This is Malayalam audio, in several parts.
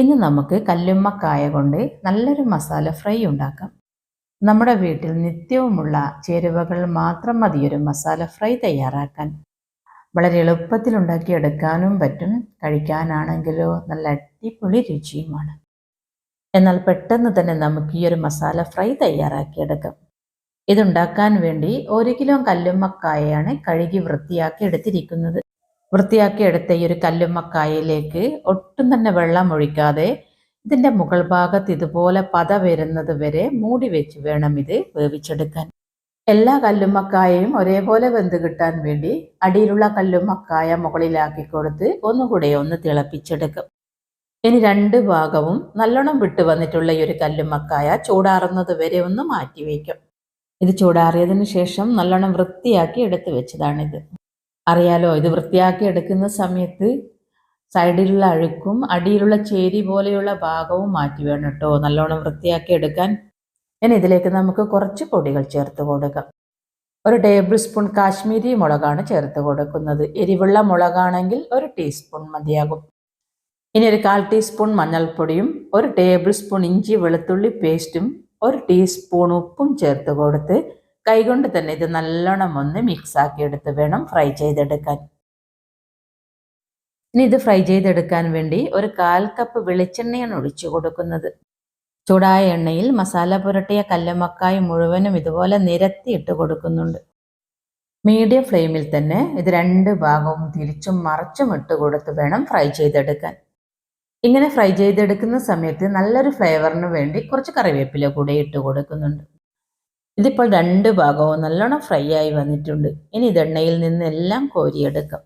ഇന്ന് നമുക്ക് കല്ലുമ്മക്കായ കൊണ്ട് നല്ലൊരു മസാല ഫ്രൈ ഉണ്ടാക്കാം. നമ്മുടെ വീട്ടിൽ നിത്യവുമുള്ള ചേരുവകൾ മാത്രം മതിയൊരു മസാല ഫ്രൈ തയ്യാറാക്കാൻ. വളരെ എളുപ്പത്തിൽ ഉണ്ടാക്കിയെടുക്കാനും പറ്റും കഴിക്കാനാണെങ്കിലോ നല്ല അടിപൊളി രുചിയുമാണ്. എന്നാൽ പെട്ടെന്ന് തന്നെ നമുക്ക് ഈ ഒരു മസാല ഫ്രൈ തയ്യാറാക്കിയെടുക്കാം. ഇതുണ്ടാക്കാൻ വേണ്ടി ഒരു കിലോ കല്ലുമ്മക്കായയാണ് കഴുകി വൃത്തിയാക്കി എടുത്തിരിക്കുന്നത്. വൃത്തിയാക്കി എടുത്ത ഈ ഒരു കല്ലുമ്മക്കായയിലേക്ക് ഒട്ടും തന്നെ വെള്ളം ഒഴിക്കാതെ ഇതിന്റെ മുകൾ ഭാഗത്ത് ഇതുപോലെ പത വരുന്നത് വരെ മൂടി വെച്ച് വേണം ഇത് വേവിച്ചെടുക്കാൻ. എല്ലാ കല്ലുമ്മക്കായയും ഒരേപോലെ വെന്ത് കിട്ടാൻ വേണ്ടി അടിയിലുള്ള കല്ലുമ്മക്കായ മുകളിലാക്കി കൊടുത്ത് ഒന്നുകൂടെ ഒന്ന് തിളപ്പിച്ചെടുക്കും. ഇനി രണ്ട് ഭാഗവും നല്ലോണം വിട്ട് വന്നിട്ടുള്ള ഈ ഒരു കല്ലുമ്മക്കായ ചൂടാറുന്നത് വരെ ഒന്ന് മാറ്റി വയ്ക്കും. ഇത് ചൂടാറിയതിന് ശേഷം നല്ലോണം വൃത്തിയാക്കി എടുത്തു വെച്ചതാണിത്. അറിയാലോ ഇത് വൃത്തിയാക്കി എടുക്കുന്ന സമയത്ത് സൈഡിലുള്ള അഴുക്കും അടിയിലുള്ള ചേരി പോലെയുള്ള ഭാഗവും മാറ്റി വേണം കേട്ടോ. നല്ലോണം വൃത്തിയാക്കി എടുക്കാൻ. ഇനി ഇതിലേക്ക് നമുക്ക് കുറച്ച് പൊടികൾ ചേർത്ത് കൊടുക്കാം. ഒരു ടേബിൾ സ്പൂൺ കാശ്മീരി മുളകാണ് ചേർത്ത് കൊടുക്കുന്നത്. എരിവുള്ള മുളകാണെങ്കിൽ ഒരു ടീസ്പൂൺ മതിയാകും. ഇനി ഒരു കാൽ ടീസ്പൂൺ മഞ്ഞൾപ്പൊടിയും ഒരു ടേബിൾ സ്പൂൺ ഇഞ്ചി വെളുത്തുള്ളി പേസ്റ്റും ഒരു ടീസ്പൂൺ ഉപ്പും ചേർത്ത് കൊടുത്ത് കൈകൊണ്ട് തന്നെ ഇത് നല്ലോണം ഒന്ന് മിക്സ് ആക്കി എടുത്ത് വേണം ഫ്രൈ ചെയ്തെടുക്കാൻ. ഇനി ഇത് ഫ്രൈ ചെയ്തെടുക്കാൻ വേണ്ടി ഒരു കാൽ കപ്പ് വെളിച്ചെണ്ണയാണ് ഒഴിച്ചു കൊടുക്കുന്നത്. ചൂടായ എണ്ണയിൽ മസാല പുരട്ടിയ കല്ലുമക്കായി മുഴുവനും ഇതുപോലെ നിരത്തി ഇട്ട് കൊടുക്കുന്നുണ്ട്. മീഡിയം ഫ്ലെയിമിൽ തന്നെ ഇത് രണ്ട് ഭാഗവും തിരിച്ചും മറച്ചും ഇട്ട് കൊടുത്ത് വേണം ഫ്രൈ ചെയ്തെടുക്കാൻ. ഇങ്ങനെ ഫ്രൈ ചെയ്തെടുക്കുന്ന സമയത്ത് നല്ലൊരു ഫ്ലേവറിന് വേണ്ടി കുറച്ച് കറിവേപ്പില കൂടെ ഇട്ട് കൊടുക്കുന്നുണ്ട്. ഇതിപ്പോൾ രണ്ട് ഭാഗവും നല്ലോണം ഫ്രൈ ആയി വന്നിട്ടുണ്ട്. ഇനി ഇതെണ്ണയിൽ നിന്ന് എല്ലാം കോരിയെടുക്കാം.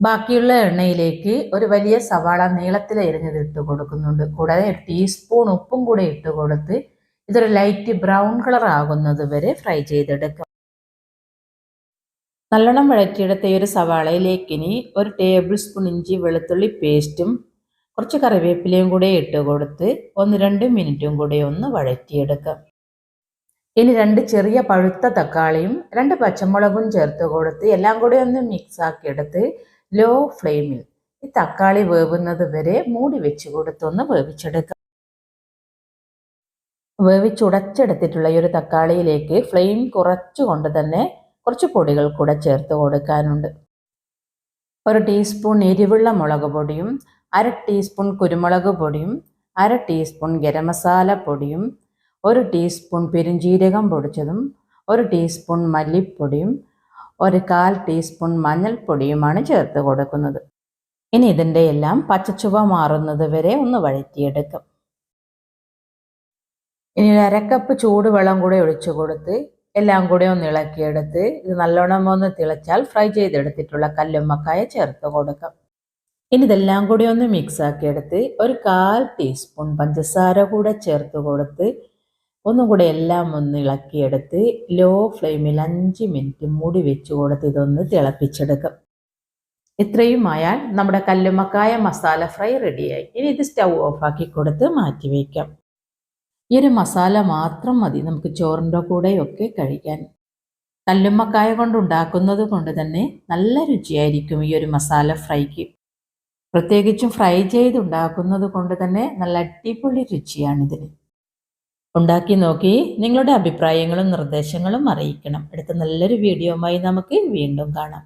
ബാക്കിയുള്ള എണ്ണയിലേക്ക് ഒരു വലിയ സവാള നീളത്തിൽ എരിഞ്ഞത് ഇട്ട് കൊടുക്കുന്നുണ്ട്. കൂടാതെ ഒരു ടീസ്പൂൺ ഉപ്പും കൂടെ ഇട്ട് കൊടുത്ത് ഇതൊരു ലൈറ്റ് ബ്രൗൺ കളർ ആകുന്നത് വരെ ഫ്രൈ ചെയ്തെടുക്കാം. നല്ലോണം വഴറ്റിയെടുത്ത ഈ ഒരു സവാളയിലേക്ക് ഇനി ഒരു ടേബിൾ സ്പൂൺ ഇഞ്ചി വെളുത്തുള്ളി പേസ്റ്റും കുറച്ച് കറിവേപ്പിലയും കൂടെ ഇട്ട് കൊടുത്ത് ഒന്ന് രണ്ട് മിനിറ്റും കൂടെ ഒന്ന് വഴറ്റിയെടുക്കാം. ഇനി രണ്ട് ചെറിയ പഴുത്ത തക്കാളിയും രണ്ട് പച്ചമുളകും ചേർത്ത് കൊടുത്ത് എല്ലാം കൂടെ ഒന്ന് മിക്സ് ആക്കി എടുത്ത് ലോ ഫ്ലെയിമിൽ ഈ തക്കാളി വേവുന്നത് വരെ മൂടി വെച്ച് കൊടുത്തൊന്ന് വേവിച്ചെടുക്കാം. വേവിച്ചുടച്ചെടുത്തിട്ടുള്ള ഈ ഒരു തക്കാളിയിലേക്ക് ഫ്ലെയിം കുറച്ചുകൊണ്ട് തന്നെ കുറച്ച് പൊടികൾ കൂടെ ചേർത്ത് കൊടുക്കാനുണ്ട്. ഒരു ടീസ്പൂൺ എരിവുള്ള മുളക് പൊടിയും അര ടീസ്പൂൺ കുരുമുളക് പൊടിയും അര ടീസ്പൂൺ ഗരം മസാല പൊടിയും ഒരു ടീസ്പൂൺ പെരുംജീരകം പൊടിച്ചതും ഒരു ടീസ്പൂൺ മല്ലിപ്പൊടിയും ഒരു കാൽ ടീസ്പൂൺ മഞ്ഞൾപ്പൊടിയുമാണ് ചേർത്ത് കൊടുക്കുന്നത്. ഇനി ഇതിന്റെ എല്ലാം പച്ചച്ചുവ മാറുന്നത് വരെ ഒന്ന് വഴറ്റിയെടുക്കും. ഇനി ഒരു അരക്കപ്പ് ചൂടുവെള്ളം കൂടെ ഒഴിച്ചു കൊടുത്ത് എല്ലാം കൂടെ ഒന്ന് ഇളക്കിയെടുത്ത് ഇത് നല്ലോണം ഒന്ന് തിളച്ചാൽ ഫ്രൈ ചെയ്തെടുത്തിട്ടുള്ള കല്ലുമ്മക്കായ ചേർത്ത് കൊടുക്കാം. ഇനി ഇതെല്ലാം കൂടി ഒന്ന് മിക്സ് ആക്കി എടുത്ത് ഒരു കാൽ ടീസ്പൂൺ പഞ്ചസാര കൂടെ ചേർത്ത് കൊടുത്ത് ഒന്നും കൂടെ എല്ലാം ഒന്ന് ഇളക്കിയെടുത്ത് ലോ ഫ്ലെയിമിൽ അഞ്ച് മിനിറ്റ് മൂടി വെച്ച് കൊടുത്ത് ഇതൊന്ന് തിളപ്പിച്ചെടുക്കും. ഇത്രയും ആയാൽ നമ്മുടെ കല്ലുമക്കായ മസാല ഫ്രൈ റെഡിയായി ഇനി ഇത് സ്റ്റൗ ഓഫാക്കി കൊടുത്ത് മാറ്റി വയ്ക്കാം ഈ ഒരു മസാല മാത്രം മതി നമുക്ക് ചോറിന്റെ കൂടെയൊക്കെ കഴിക്കാൻ. കല്ലുമ്മക്കായ കൊണ്ട് ഉണ്ടാക്കുന്നത് കൊണ്ട് തന്നെ നല്ല രുചിയായിരിക്കും ഈ ഒരു മസാല ഫ്രൈക്ക് പ്രത്യേകിച്ചും ഫ്രൈ ചെയ്തുണ്ടാക്കുന്നത് കൊണ്ട് തന്നെ നല്ല അടിപൊളി രുചിയാണിതിന് ഉണ്ടാക്കി നോക്കി നിങ്ങളുടെ അഭിപ്രായങ്ങളും നിർദ്ദേശങ്ങളും അറിയിക്കണം. അടുത്ത നല്ലൊരു വീഡിയോയുമായി നമുക്ക് വീണ്ടും കാണാം.